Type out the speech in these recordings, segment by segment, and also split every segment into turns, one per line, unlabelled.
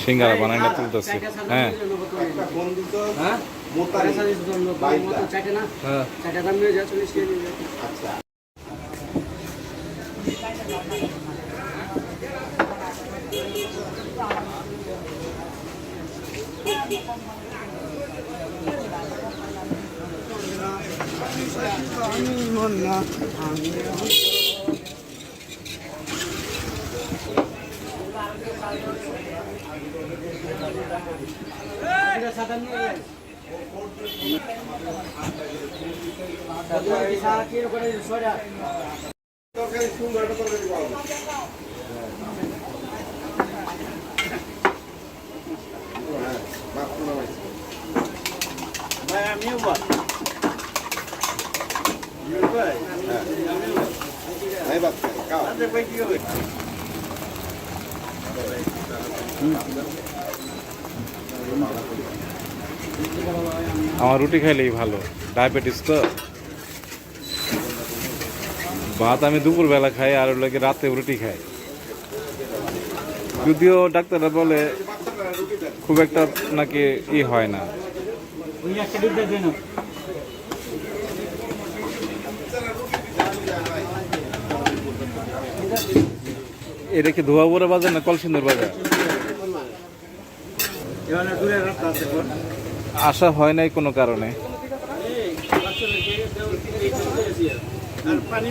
সিঙ্গারা বানাই না তুলতেছে হ্যাঁ
একটা ফোন দিত,
হ্যাঁ
মোতারি। বাইশটা।
চাটে না
হ্যাঁ
চাটে দাম নিয়ে যা চল্লিশ টাকা নিয়ে যা
আচ্ছা।
কি করে সোজা
তরকারি সুন্দর
আমিও বল ভাই
এই বাপ, খাও।
ভাই কি হবে
আমার রুটি খাইলেই ভালো। ডায়াবেটিস তো। ভাত আমি দুপুরবেলা খাই আর লাগে রাতে রুটি খাই। যদিও ডাক্তাররা বলে। খুব একটা নাকি ই হয় না
ওই একটা ডিব্বা দেন
এটা কি ধোয়াবুরা বাজার না কলসিন্দুর বাজার? আসা হয় নাই কোনো কারণে।
আর পানি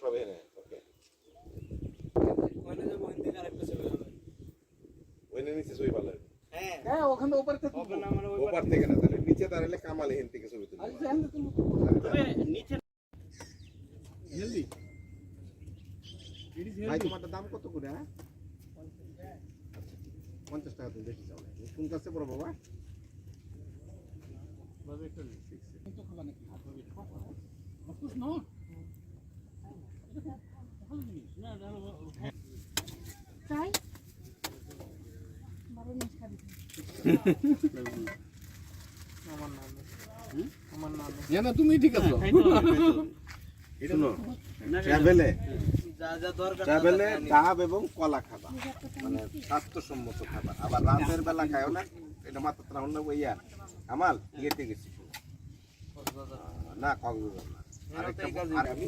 সবাই এনে, ওকে। ওইনে নিচে ছবি ভালো।
হ্যাঁ ওখানে ওপরে তো
ওপার থেকে না, তাহলে নিচে দাঁড়ালে কামাল এখান থেকে ছবি তুলবে।
নিচে
ভাই তোমারটা দাম কত করে হ্যাঁ পঞ্চাশ টাকা তুমি বেশি চাও না। কোন কাছে পড়ো বাবা
তাই বারো মাস খাবি
তুমি ঠিক আছো। ট্রাভেলে
যা যা দরকার
ট্রাভেলে ডাব এবং কলা খাবা। মানে স্বাস্থ্যসম্মত খাবার আবার রাতের বেলা খাও না এটা মাত্র ত্রাহন না ইয়া আমাল ইয়েতে গেছি। না কক্সবাজার না। আরেকটা আর আমি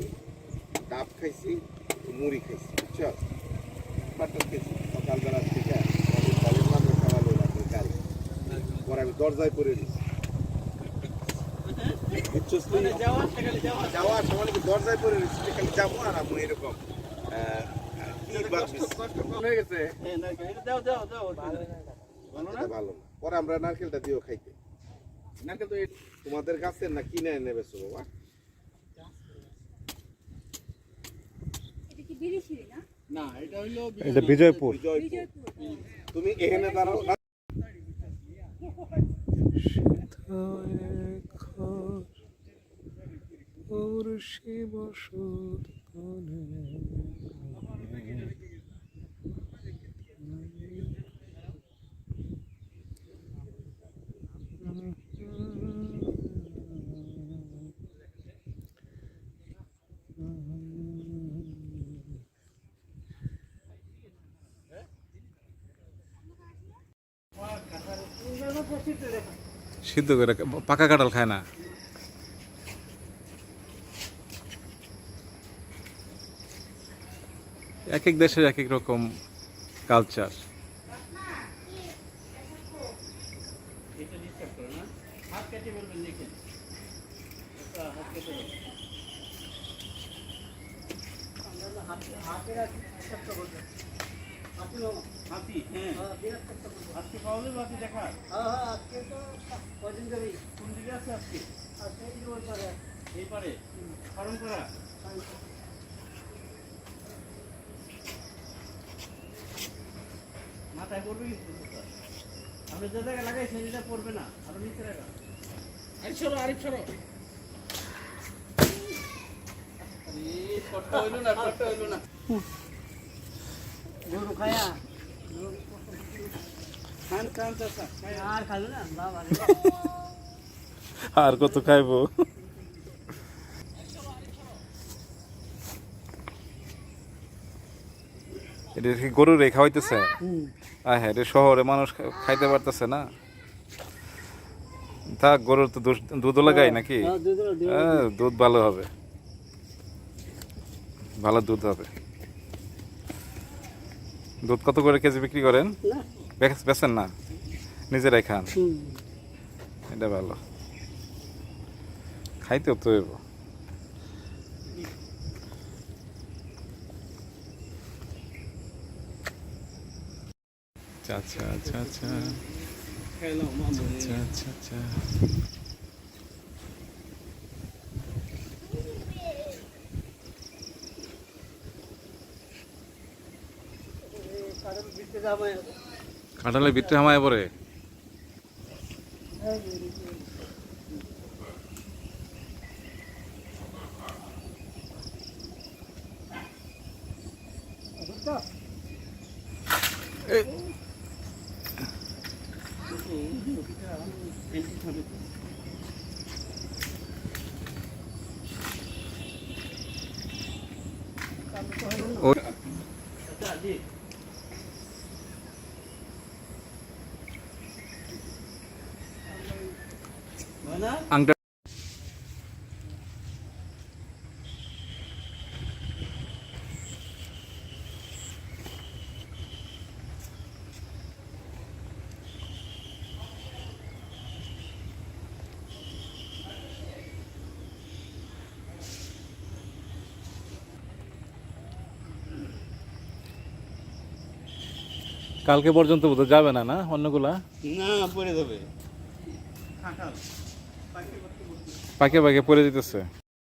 ডাব খাইছি মুড়ি খাইছি বুঝছ? বাটার খাইছি সকালবেলা থেকে আমাদের গাড়ি। পরে আমি দরজায় পড়ে দিছি বুঝছস
যাওয়া সেখানে যাওয়া।
যাওয়ার সময় নাকি দরজায় পড়ে রয়েছে যে খালি যাব আর আমি এরকম? হয়ে
হ্যাঁ দাও দাও দাও।
ভালো না পরে আমরা নারকেলটা দিয়েও খাইতে। নারকেল তো এই- তোমাদের গাছের না কিনে নেবে বাবা
এটা কি বিরিশিরি না?
এটা বিজয়পুর।
জয়পুর
বিজয়পুর।
তুমি এখানে দাঁড়াও।
সিদ্ধ করে পাকা কাঁঠাল খায় না। এক এক দেশের এক এক রকম কালচার
মাথায় পড়বে কিন্তু। আপনি যে জায়গায় লাগাইছেন এটা পড়বে না আরও নিচে রাখা আরিফ সরো আরিফ সরো হইল না কষ্ট হইল না
গরু খায়া
খান খান চাচা খান।
আর
কত খাইবো? এটা কি গরু রে খাওয়াইতেছে? আয় হ্যাঁ এটা শহরে মানুষ খাইতে পারতেছে না। থাক গরুর তো দুধ- দুধও লাগাই নাকি? হ্যাঁ, দুধ ভালো হবে। ভালো দুধ হবে। দুধ কত করে কেজি বিক্রি করেন? বেচ- বেচেন না? নিজেরাই খান? এটা ভালো। খাইতেও তো হইব। আচ্ছা আচ্ছা আচ্ছা আচ্ছা আচ্ছা আচ্ছা আচ্ছা কাঁঠালে বিটটা হামায় পরে ওই
আচ্ছা জি না
আংটা কালকে পর্যন্ত বোধ যাবে না না? অন্যগুলা?
না পড়ে যাবে।
পাকে পাকে পড়ে যেতেছে